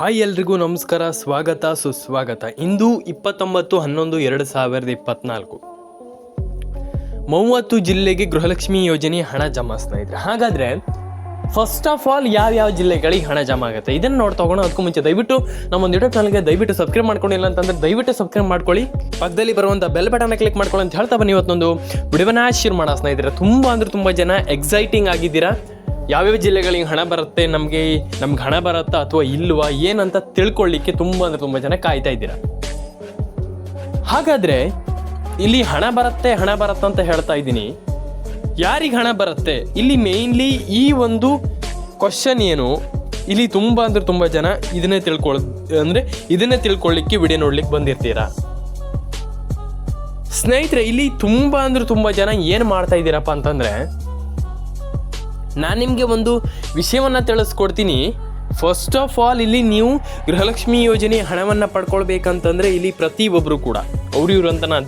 Hi ಎಲ್ರಿಗೂ ನಮಸ್ಕಾರ, ಸ್ವಾಗತ, ಸುಸ್ವಾಗತ. ಇಂದು ಇಪ್ಪತ್ತೊಂಬತ್ತು ಹನ್ನೊಂದು ಎರಡು ಸಾವಿರದ ಇಪ್ಪತ್ನಾಲ್ಕು. ಮೂವತ್ತು ಜಿಲ್ಲೆಗೆ ಗೃಹಲಕ್ಷ್ಮಿ ಯೋಜನೆ ಹಣ ಜಮಾ ಸ್ನೇಹಿತರೆ ಹಾಗಾದ್ರೆ ಫಸ್ಟ್ ಆಫ್ ಆಲ್ ಯಾವ ಯಾವ ಜಿಲ್ಲೆಗಳಿಗೆ ಹಣ ಜಮಾ ಆಗುತ್ತೆ? ಇದನ್ನು ನೋಡ್ತಾ ಹೋಗೋಣ ಅದಕ್ಕೂ ಮುಂಚೆ ದಯವಿಟ್ಟು ನಮ್ಮ ಒಂದು ಯೂಟ್ಯೂಬ್ ಚಾನಲ್ಗೆ ದಯವಿಟ್ಟು ಸಬ್ಸ್ಕ್ರೈಬ್ ಮಾಡ್ಕೊಂಡಿಲ್ಲ ಅಂತಂದ್ರೆ ದಯವಿಟ್ಟು ಸಬ್ಸ್ಕ್ರೈಬ್ ಮಾಡ್ಕೊಳ್ಳಿ. ಪಕ್ಕದಲ್ಲಿ ಬರುವಂಥ ಬೆಲ್ ಬಟನ್ ಕ್ಲಿಕ್ ಮಾಡ್ಕೊಳ್ಳಿ ಅಂತ ಹೇಳ್ತಾ ಬನ್ನಿ ಇವತ್ತೊಂದು ವಿಡಿಯೋನ ಶೇರ್ ಮಾಡೋಣ ಸ್ನೇಹಿತರೆ ತುಂಬ ಅಂದ್ರೆ ತುಂಬ ಜನ ಎಕ್ಸೈಟಿಂಗ್ ಆಗಿದ್ದೀರಾ. ಯಾವ್ಯಾವ ಜಿಲ್ಲೆಗಳಿಗೆ ಹಣ ಬರುತ್ತೆ, ನಮಗೆ ನಮ್ಗೆ ಹಣ ಬರುತ್ತಾ ಅಥವಾ ಇಲ್ವಾ, ಏನಂತ ತಿಳ್ಕೊಳ್ಳಿಕ್ಕೆ ತುಂಬ ಅಂದರೆ ತುಂಬ ಜನ ಕಾಯ್ತಾ ಇದ್ದೀರಾ? ಹಾಗಾದರೆ ಇಲ್ಲಿ ಹಣ ಬರುತ್ತೆ ಹಣ ಬರುತ್ತೆ ಅಂತ ಹೇಳ್ತಾ ಇದ್ದೀನಿ. ಯಾರಿಗೆ ಹಣ ಬರುತ್ತೆ? ಇಲ್ಲಿ ಮೇಯ್ನ್ಲಿ ಈ ಒಂದು ಕ್ವಶನ್ ಏನು, ಇಲ್ಲಿ ತುಂಬ ಅಂದರೆ ತುಂಬ ಜನ ಇದನ್ನೇ ತಿಳ್ಕೊಳ್ ಅಂದರೆ ಇದನ್ನೇ ತಿಳ್ಕೊಳ್ಳಿಕ್ಕೆ ವಿಡಿಯೋ ನೋಡ್ಲಿಕ್ಕೆ ಬಂದಿರ್ತೀರಾ? ಸ್ನೇಹಿತರೆ, ಇಲ್ಲಿ ತುಂಬ ಅಂದ್ರೆ ತುಂಬ ಜನ ಏನು ಮಾಡ್ತಾ ಇದ್ದೀರಪ್ಪ ಅಂತಂದರೆ ನಾನು ನಿಮಗೆ ಒಂದು ವಿಷಯವನ್ನು ತಿಳಿಸ್ಕೊಡ್ತೀನಿ. ಫಸ್ಟ್ ಆಫ್ ಆಲ್ ಇಲ್ಲಿ ನೀವು ಗೃಹಲಕ್ಷ್ಮಿ ಯೋಜನೆ ಹಣವನ್ನು ಪಡ್ಕೊಳ್ಬೇಕಂತಂದರೆ ಇಲ್ಲಿ ಪ್ರತಿಯೊಬ್ಬರು ಕೂಡ, ಅವ್ರು ಇವ್ರು ಅಂತ ನಾನು.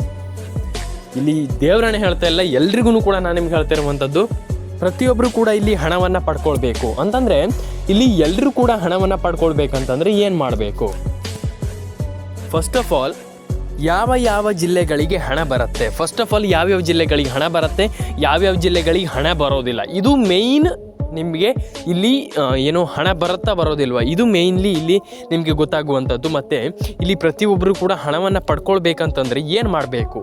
ಇಲ್ಲಿ ದೇವರನ್ನ ಹೇಳ್ತಾ ಇಲ್ಲ ಎಲ್ರಿಗೂ ಕೂಡ ನಾನು ನಿಮ್ಗೆ ಹೇಳ್ತಾ ಇರುವಂಥದ್ದು ಪ್ರತಿಯೊಬ್ಬರು ಕೂಡ ಇಲ್ಲಿ ಹಣವನ್ನು ಪಡ್ಕೊಳ್ಬೇಕು. ಅಂತಂದರೆ, ಇಲ್ಲಿ ಎಲ್ಲರೂ ಕೂಡ ಹಣವನ್ನು ಪಡ್ಕೊಳ್ಬೇಕಂತಂದರೆ ಏನು ಮಾಡಬೇಕು? ಫಸ್ಟ್ ಆಫ್ ಆಲ್ ಯಾವ ಯಾವ ಜಿಲ್ಲೆಗಳಿಗೆ ಹಣ ಬರುತ್ತೆ? ಫಸ್ಟ್ ಆಫ್ ಆಲ್ ಯಾವ್ಯಾವ ಜಿಲ್ಲೆಗಳಿಗೆ ಹಣ ಬರುತ್ತೆ? ಯಾವ್ಯಾವ ಜಿಲ್ಲೆಗಳಿಗೆ ಹಣ ಬರೋದಿಲ್ಲ. ಇದು ಮೇಯ್ನ್ ನಿಮಗೆ ಇಲ್ಲಿ ಏನು ಹಣ ಬರುತ್ತಾ ಬರೋದಿಲ್ವ? ಇದು ಮೇಯ್ನ್ಲಿ ಇಲ್ಲಿ ನಿಮಗೆ ಗೊತ್ತಾಗುವಂಥದ್ದು. ಮತ್ತು ಇಲ್ಲಿ ಪ್ರತಿಯೊಬ್ಬರು ಕೂಡ ಹಣವನ್ನು ಪಡ್ಕೊಳ್ಬೇಕಂತಂದರೆ ಏನು ಮಾಡಬೇಕು?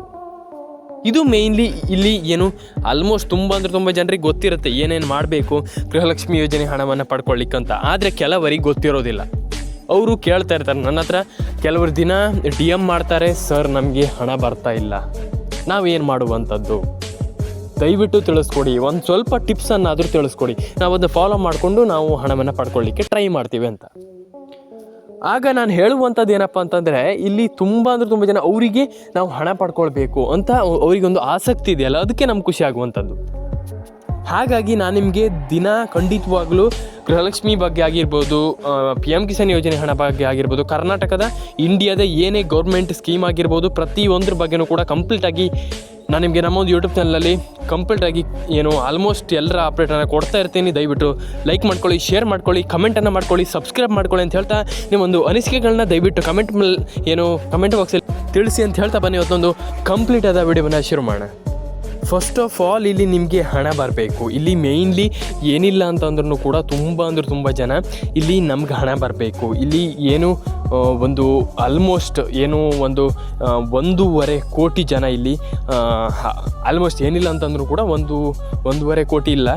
ಇದು ಮೇಯ್ನ್ಲಿ ಇಲ್ಲಿ ಏನು ಆಲ್ಮೋಸ್ಟ್ ತುಂಬ ಅಂದರೆ ತುಂಬ ಜನರಿಗೆ ಗೊತ್ತಿರುತ್ತೆ ಏನೇನು ಮಾಡಬೇಕು ಗೃಹಲಕ್ಷ್ಮಿ ಯೋಜನೆ ಹಣವನ್ನು ಪಡ್ಕೊಳ್ಳಿಕ್ಕಂತ ಆದರೆ ಕೆಲವರಿಗೆ ಗೊತ್ತಿರೋದಿಲ್ಲ. ಅವರು ಕೇಳ್ತಾ ಇರ್ತಾರೆ, ನನ್ನ ಹತ್ರ ಕೆಲವರು ದಿನ ಡಿ ಎಂ ಮಾಡ್ತಾರೆ, ಸರ್ ನಮಗೆ ಹಣ ಬರ್ತಾ ಇಲ್ಲ. ನಾವೇನು ಮಾಡುವಂಥದ್ದು? ದಯವಿಟ್ಟು ತಿಳಿಸ್ಕೊಡಿ, ಒಂದು ಸ್ವಲ್ಪ ಟಿಪ್ಸನ್ನಾದರೂ ತಿಳಿಸ್ಕೊಡಿ. ನಾವು ಅದನ್ನು ಫಾಲೋ ಮಾಡಿಕೊಂಡು ನಾವು ಹಣವನ್ನು ಪಡ್ಕೊಳ್ಳಿಕ್ಕೆ ಟ್ರೈ ಮಾಡ್ತೀವಿ ಅಂತ. ಆಗ ನಾನು ಹೇಳುವಂಥದ್ದು ಏನಪ್ಪ ಅಂತಂದರೆ, ಇಲ್ಲಿ ತುಂಬ ಅಂದರೆ ತುಂಬ ಜನ ಅವರಿಗೆ ನಾವು ಹಣ ಪಡ್ಕೊಳ್ಬೇಕು ಅಂತ ಅವ್- ಅವರಿಗೊಂದು ಆಸಕ್ತಿ ಇದೆಯಲ್ಲ ಅದಕ್ಕೆ ನಮ್ಗೆ ಖುಷಿ ಆಗುವಂಥದ್ದು. ಹಾಗಾಗಿ ನಾನು ನಿಮಗೆ ದಿನ ಖಂಡಿತವಾಗ್ಲೂ ಗೃಹಲಕ್ಷ್ಮಿ ಬಗ್ಗೆ ಆಗಿರ್ಬೋದು ಪಿ ಎಂ ಕಿಸಾನ್ ಯೋಜನೆ ಹಣ ಬಗ್ಗೆ ಆಗಿರ್ಬೋದು, ಕರ್ನಾಟಕದ ಇಂಡಿಯಾದ ಏನೇ ಗೌರ್ಮೆಂಟ್ ಸ್ಕೀಮ್ ಆಗಿರ್ಬೋದು, ಪ್ರತಿಯೊಂದ್ರ ಬಗ್ಗೆನೂ ಕೂಡ ಕಂಪ್ಲೀಟಾಗಿ ನಾನು ನಿಮಗೆ ನಮ್ಮ ಒಂದು ಯೂಟ್ಯೂಬ್ ಚಾನಲಲ್ಲಿ ಕಂಪ್ಲೀಟಾಗಿ ಏನು ಆಲ್ಮೋಸ್ಟ್ ಎಲ್ಲರ ಅಪ್ಡೇಟನ್ನು ಕೊಡ್ತಾ ಇರ್ತೀನಿ. ದಯವಿಟ್ಟು ಲೈಕ್ ಮಾಡ್ಕೊಳ್ಳಿ ಶೇರ್ ಮಾಡ್ಕೊಳ್ಳಿ ಕಮೆಂಟನ್ನು ಮಾಡ್ಕೊಳ್ಳಿ ಸಬ್ಸ್ಕ್ರೈಬ್ ಮಾಡ್ಕೊಳ್ಳಿ ಅಂತ ಹೇಳ್ತಾ ನಿಮ್ಮೊಂದು ಅನಿಸಿಕೆಗಳನ್ನ ದಯವಿಟ್ಟು ಕಮೆಂಟ್ ಮೇಲೆ ಏನು ಕಮೆಂಟ್ ಬಾಕ್ಸಲ್ಲಿ ತಿಳಿಸಿ ಅಂತ ಹೇಳ್ತಾ ಬನ್ನಿ. ಇವತ್ತೊಂದು ಕಂಪ್ಲೀಟ್ ಆದ ವಿಡಿಯೋವನ್ನು ಶುರು ಮಾಡೋಣ. ಫಸ್ಟ್ ಆಫ್ ಆಲ್ ಇಲ್ಲಿ ನಿಮಗೆ ಹಣ ಬರಬೇಕು. ಇಲ್ಲಿ ಮೇಯ್ನ್ಲಿ ಏನಿಲ್ಲ ಅಂತಂದ್ರೂ ಕೂಡ ತುಂಬ ಅಂದ್ರೆ ತುಂಬ ಜನ ಇಲ್ಲಿ ನಮ್ಗೆ ಹಣ ಬರಬೇಕು. ಇಲ್ಲಿ ಏನು ಒಂದು ಆಲ್ಮೋಸ್ಟ್ ಏನು ಒಂದು ಒಂದೂವರೆ ಕೋಟಿ ಜನ ಇಲ್ಲಿ ಆಲ್ಮೋಸ್ಟ್ ಏನಿಲ್ಲ ಅಂತಂದ್ರೂ ಕೂಡ ಒಂದು, ಒಂದೂವರೆ ಕೋಟಿ ಇಲ್ಲ,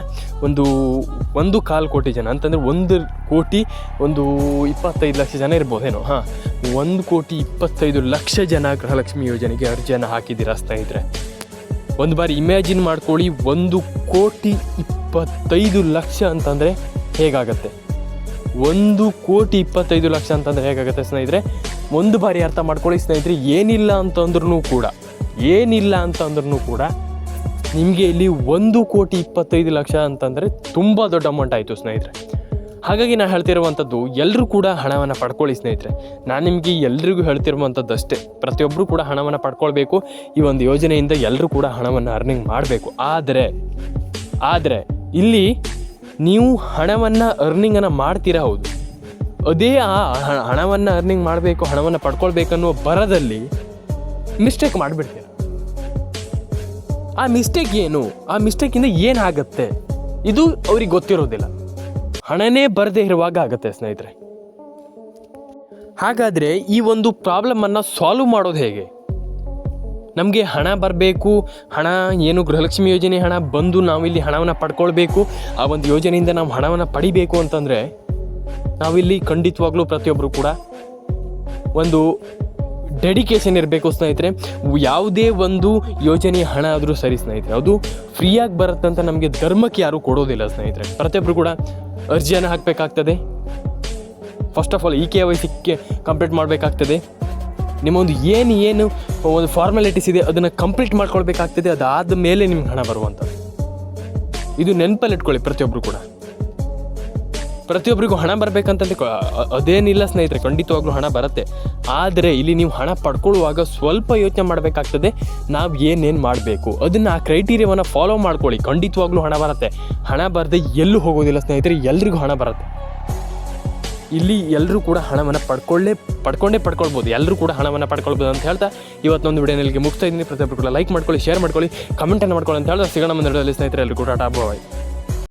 ಒಂದು ಒಂದು ಕಾಲು ಕೋಟಿ ಜನ. ಅಂತಂದರೆ ಒಂದು ಕೋಟಿ ಒಂದು ಇಪ್ಪತ್ತೈದು ಲಕ್ಷ ಜನ ಇರ್ಬೋದೇನೋ, ಹಾಂ. ಒಂದು ಕೋಟಿ ಇಪ್ಪತ್ತೈದು ಲಕ್ಷ ಜನ ಗೃಹಲಕ್ಷ್ಮಿ ಯೋಜನೆಗೆ ಅರ್ಜಿಯನ್ನು ಹಾಕಿದ್ದೀರಾ ಸ್ನೇಹಿತರೆ. ಒಂದು ಬಾರಿ ಇಮ್ಯಾಜಿನ್ ಮಾಡ್ಕೊಳ್ಳಿ, ಒಂದು ಕೋಟಿ ಇಪ್ಪತ್ತೈದು ಲಕ್ಷ ಅಂತಂದರೆ ಹೇಗಾಗತ್ತೆ? ಒಂದು ಕೋಟಿ ಇಪ್ಪತ್ತೈದು ಲಕ್ಷ ಅಂತಂದರೆ ಹೇಗಾಗುತ್ತೆ ಸ್ನೇಹಿತರೆ? ಒಂದು ಬಾರಿ ಅರ್ಥ ಮಾಡ್ಕೊಳ್ಳಿ ಸ್ನೇಹಿತರೆ, ಏನಿಲ್ಲ ಅಂತಂದ್ರೂ ಕೂಡ, ಏನಿಲ್ಲ ಅಂತಂದ್ರೂ ಕೂಡ ನಿಮಗೆ ಇಲ್ಲಿ ಒಂದು ಕೋಟಿ ಇಪ್ಪತ್ತೈದು ಲಕ್ಷ ಅಂತಂದರೆ ತುಂಬ ದೊಡ್ಡ ಅಮೌಂಟ್ ಆಯಿತು ಸ್ನೇಹಿತರೆ. ಹಾಗಾಗಿ ನಾನು ಹೇಳ್ತಿರುವಂಥದ್ದು ಎಲ್ಲರೂ ಕೂಡ ಹಣವನ್ನು ಪಡ್ಕೊಳ್ಳಿ ಸ್ನೇಹಿತರೆ. ನಾನು ನಿಮಗೆ ಎಲ್ರಿಗೂ ಹೇಳ್ತಿರುವಂಥದ್ದು ಅಷ್ಟೇ. ಪ್ರತಿಯೊಬ್ಬರು ಕೂಡ ಹಣವನ್ನು ಪಡ್ಕೊಳ್ಬೇಕು. ಈ ಒಂದು ಯೋಜನೆಯಿಂದ ಎಲ್ಲರೂ ಕೂಡ ಹಣವನ್ನು ಅರ್ನಿಂಗ್ ಮಾಡಬೇಕು. ಆದರೆ ಆದರೆ, ಇಲ್ಲಿ ನೀವು ಹಣವನ್ನು ಅರ್ನಿಂಗನ್ನು ಮಾಡ್ತೀರಾ ಹೌದು. ಅದೇ ಆ ಹಣವನ್ನು ಅರ್ನಿಂಗ್ ಮಾಡಬೇಕು, ಹಣವನ್ನು ಪಡ್ಕೊಳ್ಬೇಕನ್ನೋ ಬರದಲ್ಲಿ ಮಿಸ್ಟೇಕ್ ಮಾಡಿಬಿಡ್ತೀರ? ಆ ಮಿಸ್ಟೇಕ್ ಏನು? ಆ ಮಿಸ್ಟೇಕಿಂದ ಏನಾಗತ್ತೆ? ಇದು ಅವ್ರಿಗೆ ಗೊತ್ತಿರೋದಿಲ್ಲ. ಹಣನೇ ಬರದೇ ಇರುವಾಗ ಆಗುತ್ತೆ ಸ್ನೇಹಿತರೆ. ಹಾಗಾದರೆ ಈ ಒಂದು ಪ್ರಾಬ್ಲಮನ್ನು ಸಾಲ್ವ್ ಮಾಡೋದು ಹೇಗೆ? ನಮಗೆ ಹಣ ಬರಬೇಕು, ಹಣ ಏನು ಗೃಹಲಕ್ಷ್ಮಿ ಯೋಜನೆ ಹಣ ಬಂದು ನಾವಿಲ್ಲಿ ಹಣವನ್ನು ಪಡ್ಕೊಳ್ಬೇಕು, ಆ ಒಂದು ಯೋಜನೆಯಿಂದ ನಾವು ಹಣವನ್ನು ಪಡಿಬೇಕು ಅಂತಂದರೆ ನಾವಿಲ್ಲಿ ಖಂಡಿತವಾಗ್ಲೂ ಪ್ರತಿಯೊಬ್ಬರು ಕೂಡ ಒಂದು ಡೆಡಿಕೇಶನ್ ಇರಬೇಕು ಸ್ನೇಹಿತರೆ. ಯಾವುದೇ ಒಂದು ಯೋಜನೆ ಹಣ ಆದರೂ ಸರಿ ಸ್ನೇಹಿತರೆ. ಅದು ಫ್ರೀಯಾಗಿ ಬರುತ್ತಂತ ನಮಗೆ ಧರ್ಮಕ್ಕೆ ಯಾರೂ ಕೊಡೋದಿಲ್ಲ ಸ್ನೇಹಿತರೆ. ಪ್ರತಿಯೊಬ್ಬರು ಕೂಡ ಅರ್ಜಿಯನ್ನು ಹಾಕಬೇಕಾಗ್ತದೆ. First of all E K Y ಸಿಕ್ಕೆ complete ಮಾಡಬೇಕಾಗ್ತದೆ. ನಿಮ್ಮೊಂದು ಏನು ಏನು ಒಂದು ಫಾರ್ಮಾಲಿಟೀಸ್ ಇದೆ, ಅದನ್ನು ಕಂಪ್ಲೀಟ್ ಮಾಡ್ಕೊಳ್ಬೇಕಾಗ್ತದೆ. ಅದಾದ ಮೇಲೆ ನಿಮ್ಗೆ ಹಣ ಬರುವಂಥದ್ದು. ಇದು ನೆನಪಲ್ಲಿ ಇಟ್ಕೊಳ್ಳಿ ಪ್ರತಿಯೊಬ್ಬರು ಕೂಡ. ಪ್ರತಿಯೊಬ್ಬರಿಗೂ ಹಣ ಬರಬೇಕಂತಂದ್ರೆ ಅದೇನಿಲ್ಲ ಸ್ನೇಹಿತರೆ, ಖಂಡಿತವಾಗ್ಲೂ ಹಣ ಬರುತ್ತೆ. ಆದರೆ ಇಲ್ಲಿ ನೀವು ಹಣ ಪಡ್ಕೊಳ್ಳುವಾಗ ಸ್ವಲ್ಪ ಯೋಚನೆ ಮಾಡಬೇಕಾಗ್ತದೆ, ನಾವು ಏನೇನು ಮಾಡಬೇಕು? ಅದನ್ನು ಆ ಕ್ರೈಟೀರಿಯಾವನ್ನು ಫಾಲೋ ಮಾಡ್ಕೊಳ್ಳಿ. ಖಂಡಿತವಾಗ್ಲೂ ಹಣ ಬರುತ್ತೆ. ಹಣ ಬರದೆ ಎಲ್ಲೂ ಹೋಗೋದಿಲ್ಲ ಸ್ನೇಹಿತರೆ, ಎಲ್ರಿಗೂ ಹಣ ಬರುತ್ತೆ. ಇಲ್ಲಿ ಎಲ್ಲರೂ ಕೂಡ ಹಣವನ್ನು ಪಡ್ಕೊಳ್ಳೇ ಪಡ್ಕೊಂಡೇ ಪಡ್ಕೊಳ್ಬೋದು. ಎಲ್ಲರೂ ಕೂಡ ಹಣವನ್ನು ಪಡ್ಕೊಳ್ಬೋದು ಅಂತ ಹೇಳ್ತಾ ಇವತ್ತೊಂದು ವಿಡಿಯೋನಲ್ಲಿ ಮುಗ್ತಾ ಇದ್ದೀನಿ. ಪ್ರತಿಯೊಬ್ಬರು ಕೂಡ ಲೈಕ್ ಮಾಡ್ಕೊಳ್ಳಿ ಶೇರ್ ಮಾಡ್ಕೊಳ್ಳಿ ಕಮೆಂಟನ್ನು ಮಾಡ್ಕೊಳ್ಳಿ ಅಂತ ಹೇಳ್ತಾ ಸಿಗೋಣ ಮುಂದೆ ಸ್ನೇಹಿತರೆ ಎಲ್ಲರೂ ಕೂಡ ಟಾಪ್ ಬಾಯ್.